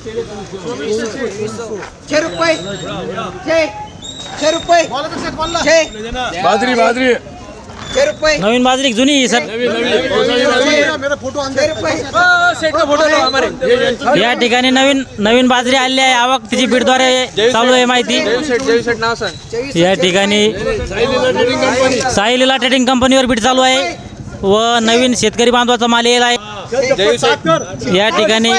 छे रुपये. छे. छे रुपये. छे. बाजरी बाजरी. छे रुपये. नवीन बाजरी जुनी सर. रुपये. या ठिकाणी नवीन नवीन बाजरी आलेली आहे. आवक तिची बीडद्वारे चालू आहे माहिती. या ठिकाणी साहिलीला ट्रेडिंग कंपनीवर बीड चालू आहे. व नवीन शेतकरी बांधवाचा माल येईल आहे. या ठिकाणी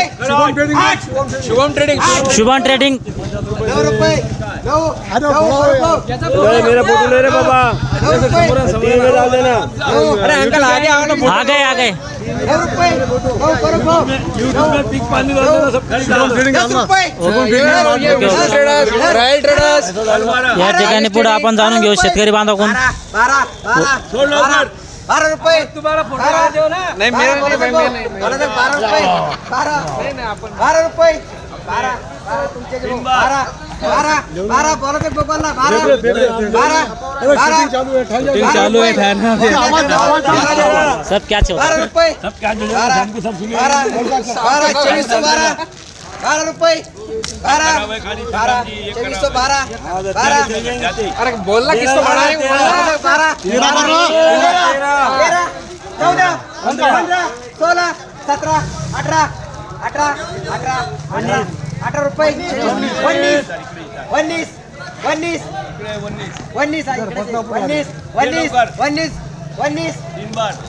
शुभम ट्रेडिंग शुभम ट्रेडिंग आ गए आ गए ट्रेडर्स या ठिकाणी पुढे आपण जाणून घेऊ शेतकरी बांधवाकडून बारा बारा बारा बारा रुपये तुम्हारा फोटो बारा. दो ना? नहीं मेरा नहीं मैं मैं नहीं बारा तर बारा रुपये. बारा. बारा रुपये. बारा. बारा. तुमचे जे भाऊ. बारा. बारा. बारा बोला ते बोला बारा. बारा. बारा. चालू आहे सब क्या चल बारा. रुपये. बारा. बारा. बारा. चोवीस बारा. बारा रुपये. बारा. बारा. चोवीस बारा बारा. अरे बोलना किसको है बारा. सतरा अठरा अठरा अठरा अठरा अठरा रुपये. वन्नीस वन्नीस वन्नीस वन्नीस. वन्नीस वन्नीस वन्नीस वन्नीस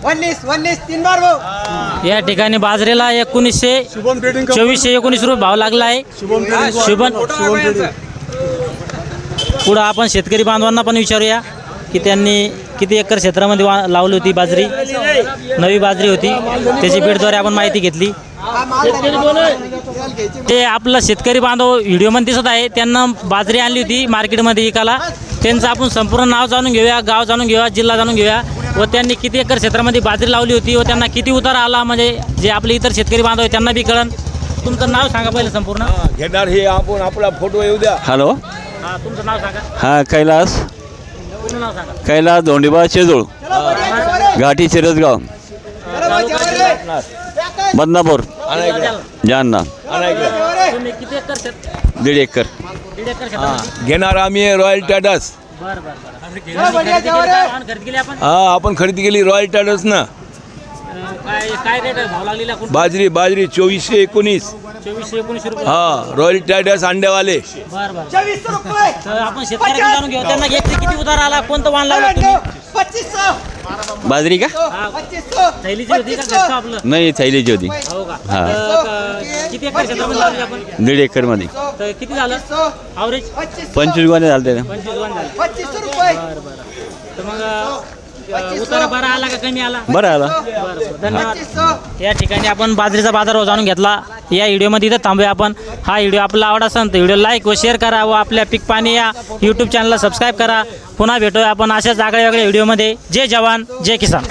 वन्नीस वन्नीस तीन बार भाऊ. या ठिकाणी बाजरीला एकोणीसशे चोवीसशे एकोणीस रुपये भाव लागला आहे. शुभन पुढं आपण शेतकरी बांधवांना पण विचारूया की त्यांनी किती एकर क्षेत्रामध्ये वा लावली होती बाजरी? नवी बाजरी होती. त्याची बीडद्वारे आपण माहिती घेतली. ते आपलं शेतकरी बांधव व्हिडिओमध्ये दिसत आहे. त्यांना बाजरी आणली होती मार्केटमध्ये विकायला. त्यांचं आपण संपूर्ण नाव जाणून घेऊया गाव जाणून घेऊया जिल्हा जाणून घेऊया. व त्यांनी किती एकर क्षेत्रामध्ये बाजरी लावली होती व त्यांना किती उतार आला? म्हणजे जे आपले इतर शेतकरी बांधव आहे त्यांना बी कळन. तुमचं नाव सांगा पहिलं संपूर्ण. घेणार हे आपण आपला फोटो येऊ द्या. हॅलो. हां तुमचं नाव सांगा. हा कैलास. कैलास धोंडीबा शेजूळ घाटी शिरसगाव बदनापूर जालना. तुम्ही किती एकर शेत? दीड एकर. घेणार आम्ही रॉयल आपण? हा आपण खरेदी केली रॉयल टाटास ना. अं, काय काय रेट आहे? भाव लागलेला कोण बाजरी बाजरी चोवीसशे एकोणीस. चोवीसशे एकोणीसशे रुपये. हा रॉयल टाटास अंड्यावाले बरं बरं. चोवीस रुपये. तर आपण शेतकऱ्याला जाणून घेऊ. त्यांना एक किती उतार आला? कोणतं वाहन लावलं तुम्ही? पच्चीस. बाजरी का? पच्चीस. थैलीची होती का घरचं आपलं? नाही थैलीची होती. हो का? हा. तर, किती एकर क्षेत्रामध्ये लावली आपण? दीड एकरमध्ये तर किती झालं? ॲव्हरेज पंचवीस गोणे झाले ना. पंचवीस वन झालं. बरं बरं. तर मग अं, उतारा बरा आला का कमी आला? बरं आला. बरं बरं. धन्यवाद. या ठिकाणी आपण बाजरीचा बाजारभाव जाणून घेतला. या व्हिडिओमध्ये इथं थांबूया आपण. हा व्हिडिओ आपला आवड असेल तर व्हिडिओ लाईक व शेअर करा व आपल्या पिक पाणी या यूट्यूब चॅनलला सबस्क्राईब करा. पुन्हा भेटूया आपण अशाच आगळ्या वेगळ्या व्हिडिओमध्ये. जय जवान जय किसान.